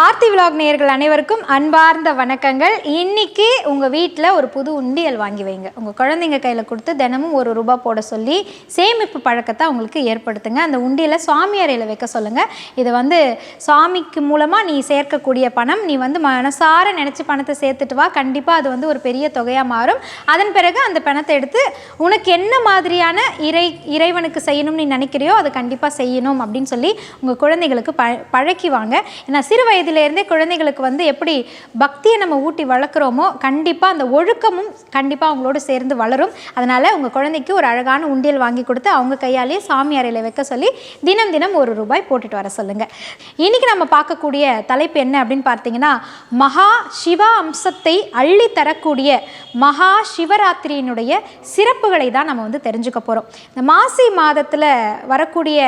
Aarthi vlog நேயர்கள் அனைவருக்கும் அன்பார்ந்த வணக்கங்கள். இன்னைக்கு உங்கள் வீட்டில் ஒரு புது உண்டியல் வாங்கி வைங்க. உங்கள் குழந்தைங்க கையில் கொடுத்து தினமும் ஒரு ரூபா போட சொல்லி சேமிப்பு பழக்கத்தை அவங்களுக்கு ஏற்படுத்துங்க. அந்த உண்டியலை சுவாமி அறையில் வைக்க சொல்லுங்கள் இது வந்து சுவாமிக்கு மூலமாக நீ சேர்க்கக்கூடிய பணம் நீ வந்து மனசார நினச்சி பணத்தை சேர்த்துட்டு வா. கண்டிப்பாக அது வந்து ஒரு பெரிய தொகையாக மாறும். அதன் பிறகு அந்த பணத்தை எடுத்து உனக்கு என்ன மாதிரியான இறை இறைவனுக்கு செய்யணும்னு நீ நினைக்கிறியோ அதை கண்டிப்பாக செய்யணும் அப்படின்னு சொல்லி உங்கள் குழந்தைகளுக்கு ப பழக்கி வாங்க. ஏன்னா சிறு வயது வயதிலேருந்தே குழந்தைகளுக்கு வந்து எப்படி பக்தியை நம்ம ஊட்டி வளர்க்குறோமோ கண்டிப்பாக அந்த ஒழுக்கமும் கண்டிப்பாக அவங்களோட சேர்ந்து வளரும். அதனால் உங்கள் குழந்தைக்கு ஒரு அழகான உண்டியல் வாங்கி கொடுத்து அவங்க கையாலேயே சாமி அறையில் வைக்க சொல்லி தினம் தினம் ஒரு ரூபாய் போட்டுட்டு வர சொல்லுங்கள் இன்றைக்கி நம்ம பார்க்கக்கூடிய தலைப்பு என்ன அப்படின்னு பார்த்தீங்கன்னா மகா சிவ அம்சத்தை அள்ளி தரக்கூடிய மகா சிவராத்திரியினுடைய சிறப்புகளை தான் நம்ம வந்து தெரிஞ்சுக்க போகிறோம் இந்த மாசி மாதத்தில் வரக்கூடிய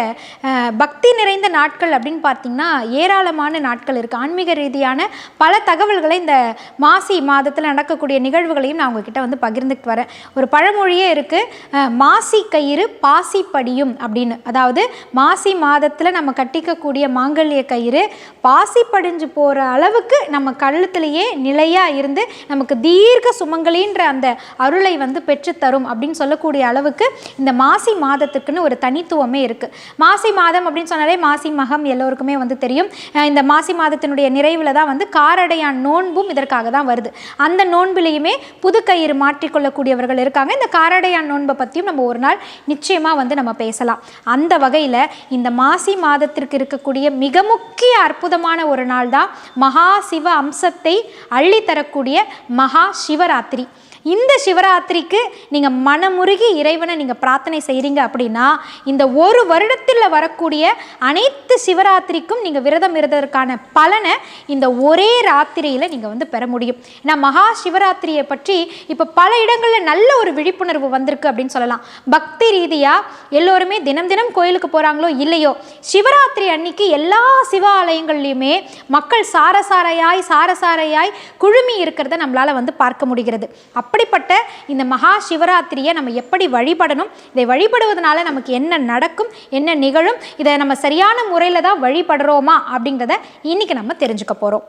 பக்தி நிறைந்த நாட்கள் அப்படின்னு பார்த்தீங்கன்னா ஏராளமான நாட்கள் இருக்குது ஆன்மீக ரீதியான பல தகவல்களை இந்த மாசி மாதத்தில் நடக்கக்கூடிய நிகழ்வுகளையும் நான் உங்ககிட்ட வந்து பகிர்ந்துட்டு வரேன். ஒரு பழமொழியே இருக்குது மாசி கயிறு பாசி படியும் அப்படின்னு. அதாவது மாசி மாதத்தில் நம்ம கட்டிக்கக்கூடிய மாங்கல்ய கயிறு பாசி படிஞ்சு போகிற அளவுக்கு நம்ம கழுத்துலேயே நிலையாக இருந்து நமக்கு தீர்க்க சுமங்கலின்ற அந்த அருளை வந்து பெற்றுத்தரும் அப்படின்னு சொல்லக்கூடிய அளவுக்கு இந்த மாசி மாதத்துக்குன்னு ஒரு தனித்துவமே இருக்குது மாசி மாதம் அப்படின்னு சொன்னாலே மாசி மகம் எல்லோருக்குமே வந்து தெரியும். இந்த மாசி மாதம் மாதத்தினுடைய நிறைவில் தான் வந்து காரடையான் நோன்பும் இதற்காக தான் வருது. அந்த நோன்பிலையுமே புது கயிறு மாற்றிக்கொள்ளக்கூடியவர்கள் இருக்காங்க. இந்த காரடையான் நோன்பை பற்றியும் நம்ம ஒரு நாள் நிச்சயமாக வந்து நம்ம பேசலாம். அந்த வகையில் இந்த மாசி மாதத்திற்கு இருக்கக்கூடிய மிக முக்கிய அற்புதமான ஒரு நாள் தான் மகா சிவ அம்சத்தை அள்ளித்தரக்கூடிய மகா சிவராத்திரி. இந்த சிவராத்திரிக்கு நீங்கள் மனமுருகி இறைவனை நீங்கள் பிரார்த்தனை செய்கிறீங்க அப்படின்னா இந்த ஒரு வருடத்தில் வரக்கூடிய அனைத்து சிவராத்திரிக்கும் நீங்கள் விரதம் இருந்ததற்கான பலனை இந்த ஒரே ராத்திரியில் நீங்கள் வந்து பெற முடியும். ஏன்னா மகா சிவராத்திரியை பற்றி இப்போ பல இடங்களில் நல்ல ஒரு விழிப்புணர்வு வந்திருக்கு அப்படின்னு சொல்லலாம். பக்தி ரீதியாக எல்லோருமே தினம் தினம் கோயிலுக்கு போகிறாங்களோ இல்லையோ சிவராத்திரி அன்னைக்கு எல்லா சிவாலயங்கள்லையுமே மக்கள் சாரசாரையாய் சாரசாரையாய் குழுமி இருக்கிறத நம்மளால் வந்து பார்க்க முடிகிறது. அப்படிப்பட்ட இந்த மகா சிவராத்திரியை நம்ம எப்படி வழிபடணும்? இதை வழிபடுவதனால நமக்கு என்ன நடக்கும்? என்ன நிகழும்? இதை நம்ம சரியான முறையில் தான் வழிபடுறோமா? அப்படிங்கிறத இன்னைக்கு நம்ம தெரிஞ்சுக்க போகிறோம்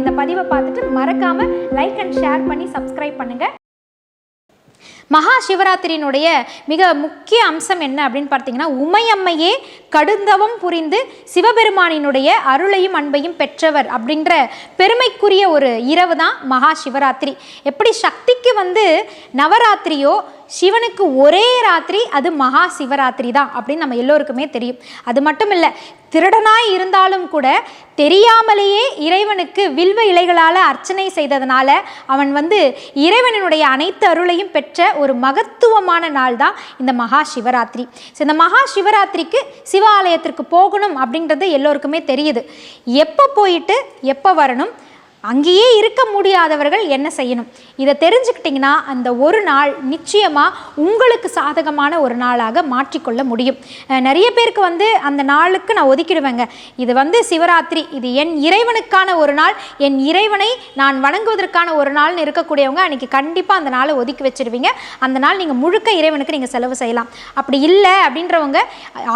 இந்த பதிவை பார்த்துட்டு மறக்காம லைக் அண்ட் ஷேர் பண்ணி சப்ஸ்கிரைப் பண்ணுங்க. மகா சிவராத்திரியினுடைய மிக முக்கிய அம்சம் என்ன அப்படின்னு பார்த்தீங்கன்னா உமையம்மையே கடுந்தவம் புரிந்து சிவபெருமானினுடைய அருளையும் அன்பையும் பெற்றவர் அப்படின்ற பெருமைக்குரிய ஒரு இரவு தான் மகா சிவராத்திரி. எப்படி சக்திக்கு வந்து நவராத்திரியோ சிவனுக்கு ஒரே ராத்திரி அது மகா சிவராத்திரி தான் அப்படின்னு நம்ம எல்லோருக்குமே தெரியும். அது மட்டும் இல்லை திருடனாய் இருந்தாலும் கூட தெரியாமலேயே இறைவனுக்கு வில்வ இலைகளால் அர்ச்சனை செய்ததுனால அவன் வந்து இறைவனுடைய அனைத்து அருளையும் பெற்ற ஒரு மகத்துவமான நாள் தான் இந்த மகா சிவராத்திரி. ஸோ இந்த மகா சிவராத்திரிக்கு சிவாலயத்திற்கு போகணும் அப்படின்றது எல்லோருக்குமே தெரியுது. எப்போ போயிட்டு எப்போ வரணும் அங்கேயே இருக்க முடியாதவர்கள் என்ன செய்யணும்? இதை தெரிஞ்சுக்கிட்டிங்கன்னா அந்த ஒரு நாள் நிச்சயமாக உங்களுக்கு சாதகமான ஒரு நாளாக மாற்றிக்கொள்ள முடியும். நிறைய பேருக்கு வந்து அந்த நாளுக்கு நான் ஒதுக்கிடுவேங்க. இது வந்து சிவராத்திரி இது என் இறைவனுக்கான ஒரு நாள். என் இறைவனை நான் வணங்குவதற்கான ஒரு நாள்னு இருக்கக்கூடியவங்க அன்றைக்கி கண்டிப்பாக அந்த நாளை ஒதுக்கி வச்சுருவீங்க. அந்த நாள் நீங்கள் முழுக்க இறைவனுக்கு நீங்கள் செலவு செய்யலாம். அப்படி இல்லை அப்படின்றவங்க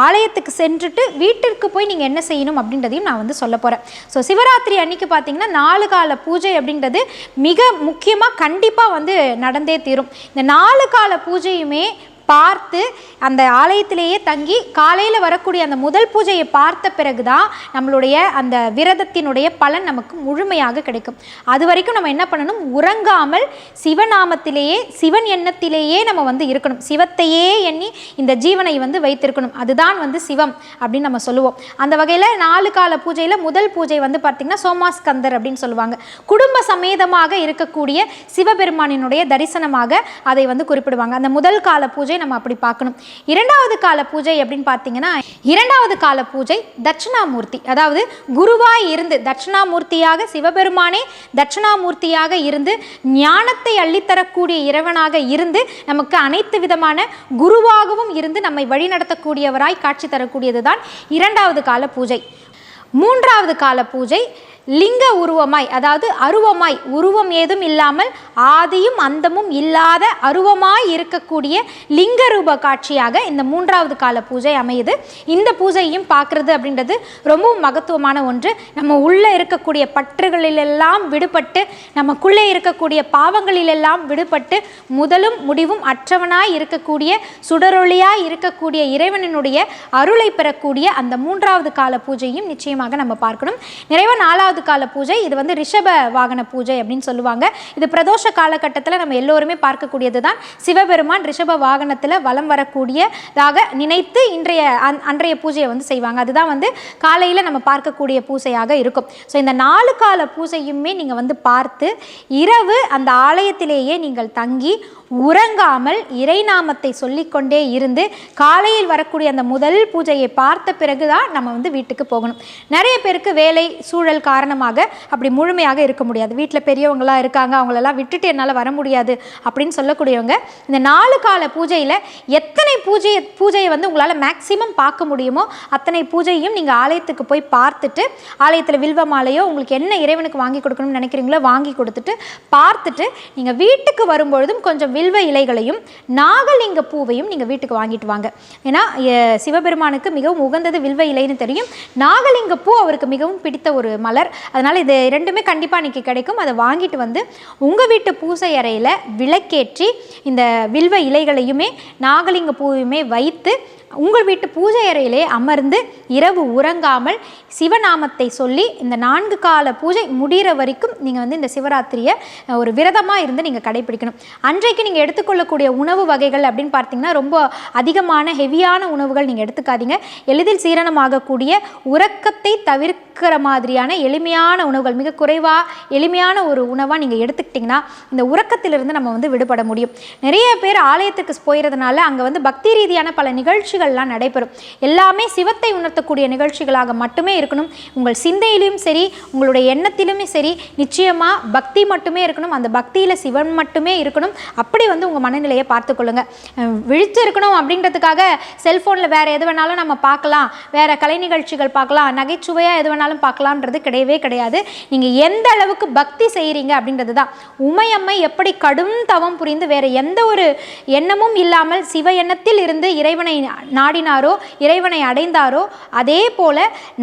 ஆலயத்துக்கு சென்றுட்டு வீட்டிற்கு போய் நீங்கள் என்ன செய்யணும் அப்படின்றதையும் நான் வந்து சொல்ல போகிறேன் ஸோ சிவராத்திரி அன்னைக்கு பார்த்தீங்கன்னா நாலு கால பூஜை அப்படின்றது மிக முக்கியமாக கண்டிப்பாக வந்து நடந்தே தீரும். இந்த நாலு கால பூஜையுமே பார்த்து அந்த ஆலயத்திலேயே தங்கி காலையில் வரக்கூடிய அந்த முதல் பூஜையை பார்த்த பிறகு தான் நம்மளுடைய அந்த விரதத்தினுடைய பலன் நமக்கு முழுமையாக கிடைக்கும். அது வரைக்கும் நம்ம என்ன பண்ணணும்? உறங்காமல் சிவநாமத்திலேயே சிவன் எண்ணத்திலேயே நம்ம வந்து இருக்கணும். சிவத்தையே எண்ணி இந்த ஜீவனை வந்து வைத்திருக்கணும். அதுதான் வந்து சிவம் அப்படின்னு நம்ம சொல்லுவோம். அந்த வகையில் நாலு கால பூஜையில் முதல் பூஜை வந்து பார்த்திங்கன்னா சோமாஸ்கந்தர் அப்படின்னு சொல்லுவாங்க. குடும்ப சமேதமாக இருக்கக்கூடிய சிவபெருமானினுடைய தரிசனமாக அதை வந்து குறிப்பிடுவாங்க. அந்த முதல் கால பூஜை பூஜை நம்ம அப்படி பார்க்கணும். இரண்டாவது கால பூஜை அப்படின்னு பார்த்தீங்கன்னா இரண்டாவது கால பூஜை தட்சிணாமூர்த்தி. அதாவது குருவாய் இருந்து தட்சிணாமூர்த்தியாக சிவபெருமானே தட்சிணாமூர்த்தியாக இருந்து ஞானத்தை அள்ளித்தரக்கூடிய இறைவனாக இருந்து நமக்கு அனைத்து விதமான குருவாகவும் இருந்து நம்மை வழிநடத்தக்கூடியவராய் காட்சி தரக்கூடியது தான் இரண்டாவது கால பூஜை. மூன்றாவது கால பூஜை லிங்க உருவமாய் அதாவது அருவமாய் உருவம் ஏதும் இல்லாமல் ஆதியும் அந்தமும் இல்லாத அருவமாய் இருக்கக்கூடிய லிங்க ரூப காட்சியாக இந்த மூன்றாவது கால பூஜை அமையுது. இந்த பூஜையும் பார்க்கறது அப்படின்றது ரொம்பவும் மகத்துவமான ஒன்று. நம்ம உள்ளே இருக்கக்கூடிய பற்றுகளிலெல்லாம் விடுபட்டு நமக்குள்ளே இருக்கக்கூடிய பாவங்களிலெல்லாம் விடுபட்டு முதலும் முடிவும் அற்றவனாய் இருக்கக்கூடிய சுடரொளியாய் இருக்கக்கூடிய இறைவனினுடைய அருளை பெறக்கூடிய அந்த மூன்றாவது கால பூஜையும் நிச்சயமாக நம்ம பார்க்கணும். நிறைவா நாலாவது கால பூஜை இது வந்து ரிஷப வாகன பூஜை அப்படின்னு சொல்லுவாங்க. இது பிரதோஷ காலகட்டத்தில் நம்ம எல்லோருமே பார்க்கக்கூடியது தான் சிவபெருமான் ரிஷப வாகனத்தில் வலம் வரக்கூடியதாக நினைத்து இன்றைய அன்- அன்றைய பூஜையை வந்து செய்வாங்க. அதுதான் வந்து காலையில் நம்ம பார்க்கக்கூடிய பூஜையாக இருக்கும். ஸோ இந்த நாலு கால பூஜையுமே நீங்கள் வந்து பார்த்து இரவு அந்த ஆலயத்திலேயே நீங்கள் தங்கி உறங்காமல் இறைநாமத்தை சொல்லிக்கொண்டே இருந்து காலையில் வரக்கூடிய அந்த முதல் பூஜையை பார்த்த பிறகு தான் நம்ம வந்து வீட்டுக்கு போகணும். நிறைய பேருக்கு வேலை சூழல் காரணமாக அப்படி முழுமையாக இருக்க முடியாது. வீட்டில் பெரியவங்களாம் இருக்காங்க அவங்களெல்லாம் விட்டுட்டு என்னால் வர முடியாது அப்படின்னு சொல்லக்கூடியவங்க இந்த நாலு கால பூஜையில் எத்தனை பூஜை பூஜையை வந்து உங்களால் மேக்சிமம் பார்க்க முடியுமோ அத்தனை பூஜையும் நீங்கள் ஆலயத்துக்கு போய் பார்த்துட்டு ஆலயத்தில் வில்வ மாலையோ உங்களுக்கு என்ன இறைவனுக்கு வாங்கி கொடுக்கணும்னு நினைக்கிறீங்களோ வாங்கி கொடுத்துட்டு பார்த்துட்டு நீங்கள் வீட்டுக்கு வரும்பொழுதும் கொஞ்சம் வில்வ இலைகளையும் நாகலிங்க பூவையும் நீங்கள் வீட்டுக்கு வாங்கிட்டு வாங்க. ஏன்னா சிவபெருமானுக்கு மிகவும் உகந்தது வில்வ இலைன்னு தெரியும். நாகலிங்க பூ அவருக்கு மிகவும் பிடித்த ஒரு மலர். அதனால் இது ரெண்டுமே கண்டிப்பாக இன்றைக்கி கிடைக்கும். அதை வாங்கிட்டு வந்து உங்கள் வீட்டு பூசை அறையில் விளக்கேற்றி இந்த வில்வ இலைகளையுமே நாகலிங்க பூவையுமே வைத்து உங்கள் வீட்டு பூஜை அறையிலே அமர்ந்து இரவு உறங்காமல் சிவநாமத்தை சொல்லி இந்த நான்கு கால பூஜை முடிகிற வரைக்கும் நீங்கள் வந்து இந்த சிவராத்திரியை ஒரு விரதமாக இருந்து நீங்கள் கடைபிடிக்கணும். அன்றைக்கு நீங்கள் எடுத்துக்கொள்ளக்கூடிய உணவு வகைகள் அப்படின்னு பார்த்தீங்கன்னா ரொம்ப அதிகமான ஹெவியான உணவுகள் நீங்கள் எடுத்துக்காதீங்க. எளிதில் சீரணமாகக்கூடிய உறக்கத்தை தவிர்க்கிற மாதிரியான எளிமையான உணவுகள் மிக குறைவாக எளிமையான ஒரு உணவாக நீங்கள் எடுத்துக்கிட்டிங்கன்னா இந்த உறக்கத்திலிருந்து நம்ம வந்து விடுபட முடியும். நிறைய பேர் ஆலயத்துக்கு போயிடுறதுனால அங்கே வந்து பக்தி ரீதியான பல நிகழ்ச்சிகள் நிகழ்ச்சிகள்லாம் நடைபெறும். எல்லாமே சிவத்தை உணர்த்தக்கூடிய நிகழ்ச்சிகளாக மட்டுமே இருக்கணும். உங்கள் சிந்தையிலும் சரி உங்களுடைய எண்ணத்திலுமே சரி நிச்சயமாக பக்தி மட்டுமே இருக்கணும். அந்த பக்தியில் சிவன் மட்டுமே இருக்கணும். அப்படி வந்து உங்கள் மனநிலையை பார்த்துக்கொள்ளுங்க அஹ் விழித்து இருக்கணும் அப்படின்றதுக்காக செல்ஃபோனில் வேறு எது வேணாலும் நம்ம பார்க்கலாம். வேறு கலை நிகழ்ச்சிகள் பார்க்கலாம். நகைச்சுவையாக எது வேணாலும் பார்க்கலான்றது கிடையவே கிடையாது. நீங்கள் எந்த அளவுக்கு பக்தி செய்கிறீங்க அப்படின்றது தான் உமையம்மை எப்படி கடும் தவம் புரிந்து வேறு எந்த ஒரு எண்ணமும் இல்லாமல் சிவ எண்ணத்தில் இருந்து இறைவனை நாடினாரோ இறைவனை அடைந்தாரோ அதே போல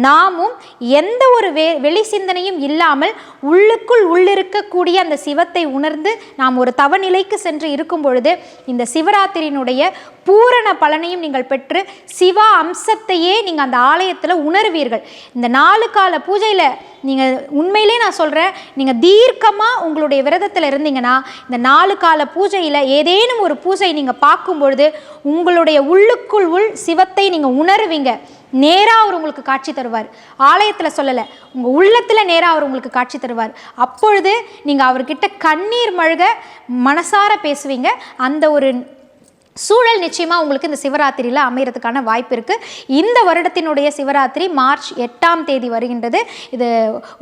நாமும் எந்த ஒரு வே வெளி சிந்தனையும் இல்லாமல் உள்ளுக்குள் உள்ளிருக்கக்கூடிய அந்த சிவத்தை உணர்ந்து நாம் ஒரு தவநிலைக்கு சென்று இருக்கும் பொழுது இந்த சிவராத்திரியினுடைய பூரண பலனையும் நீங்கள் பெற்று சிவா அம்சத்தையே நீங்கள் அந்த ஆலயத்தில் உணர்வீர்கள். இந்த நாலு கால பூஜையில் நீங்கள் உண்மையிலே நான் சொல்கிறேன் நீங்கள் தீர்க்கமாக உங்களுடைய விரதத்தில் இருந்தீங்கன்னா இந்த நாலு கால பூஜையில் ஏதேனும் ஒரு பூஜை நீங்கள் பார்க்கும்பொழுது உங்களுடைய உள்ளுக்குள் உள் சிவத்தை நீங்கள் உணருவீங்க. நேராக அவர் உங்களுக்கு காட்சி தருவார். ஆலயத்தில் சொல்லலை உங்கள் உள்ளத்தில் நேராக அவர் உங்களுக்கு காட்சி தருவார். அப்பொழுது நீங்கள் அவர்கிட்ட கண்ணீர் மழுக மனசார பேசுவீங்க. அந்த ஒரு சூழல் நிச்சயமாக உங்களுக்கு இந்த சிவராத்திரியில் அமையிறதுக்கான வாய்ப்பு இருக்குது இந்த வருடத்தினுடைய சிவராத்திரி மார்ச் எட்டாம் தேதி வருகின்றது. இது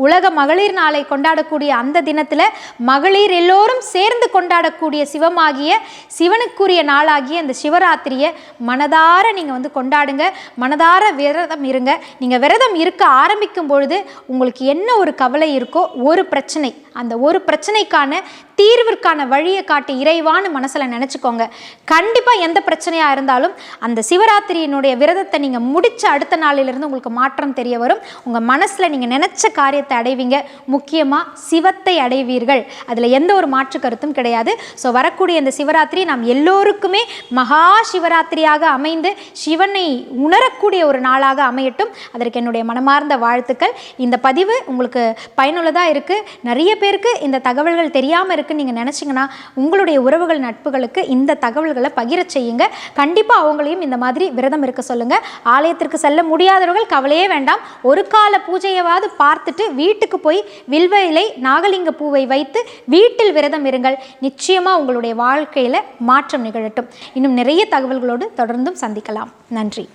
உலக மகளிர் நாளை கொண்டாடக்கூடிய அந்த தினத்தில் மகளிர் எல்லோரும் சேர்ந்து கொண்டாடக்கூடிய சிவமாகிய சிவனுக்குரிய நாளாகிய அந்த சிவராத்திரியை மனதார நீங்கள் வந்து கொண்டாடுங்க. மனதார விரதம் இருங்க. நீங்கள் விரதம் இருக்க ஆரம்பிக்கும் பொழுது உங்களுக்கு என்ன ஒரு கவலை இருக்கோ ஒரு பிரச்சனை அந்த ஒரு பிரச்சனைக்கான தீர்விற்கான வழியை காட்டி இறைவான்னு மனசில் நினச்சிக்கோங்க. கண்டிப்பாக எந்த பிரச்சனையாக இருந்தாலும் அந்த சிவராத்திரியினுடைய விரதத்தை நீங்கள் முடிச்ச அடுத்த நாளிலிருந்து உங்களுக்கு மாற்றம் தெரிய வரும். உங்கள் மனசில் நீங்கள் நினச்ச காரியத்தை அடைவீங்க. முக்கியமாக சிவத்தை அடைவீர்கள். அதில் எந்த ஒரு மாற்று கருத்தும் கிடையாது. ஸோ வரக்கூடிய இந்த சிவராத்திரி நாம் எல்லோருக்குமே மகா சிவராத்திரியாக அமைந்து சிவனை உணரக்கூடிய ஒரு நாளாக அமையட்டும். அதற்கு என்னுடைய மனமார்ந்த வாழ்த்துக்கள். இந்த பதிவு உங்களுக்கு பயனுள்ளதாக இருக்குது நிறைய பேருக்கு இந்த தகவல்கள் தெரியாமல் இருக்குன்னு நீங்கள் நினச்சிங்கன்னா உங்களுடைய உறவுகள் நட்புகளுக்கு இந்த தகவல்களை பகிரச் செய்யுங்க. கண்டிப்பாக அவங்களையும் இந்த மாதிரி விரதம் இருக்க சொல்லுங்கள் ஆலயத்திற்கு செல்ல முடியாதவர்கள் கவலையே வேண்டாம். ஒரு கால பூஜையவாவது பார்த்துட்டு வீட்டுக்கு போய் வில்வ இலை நாகலிங்க பூவை வைத்து வீட்டில் விரதம் இருங்கள். நிச்சயமாக உங்களுடைய வாழ்க்கையில் மாற்றம் நிகழட்டும். இன்னும் நிறைய தகவல்களோடு தொடர்ந்தும் சந்திக்கலாம். நன்றி.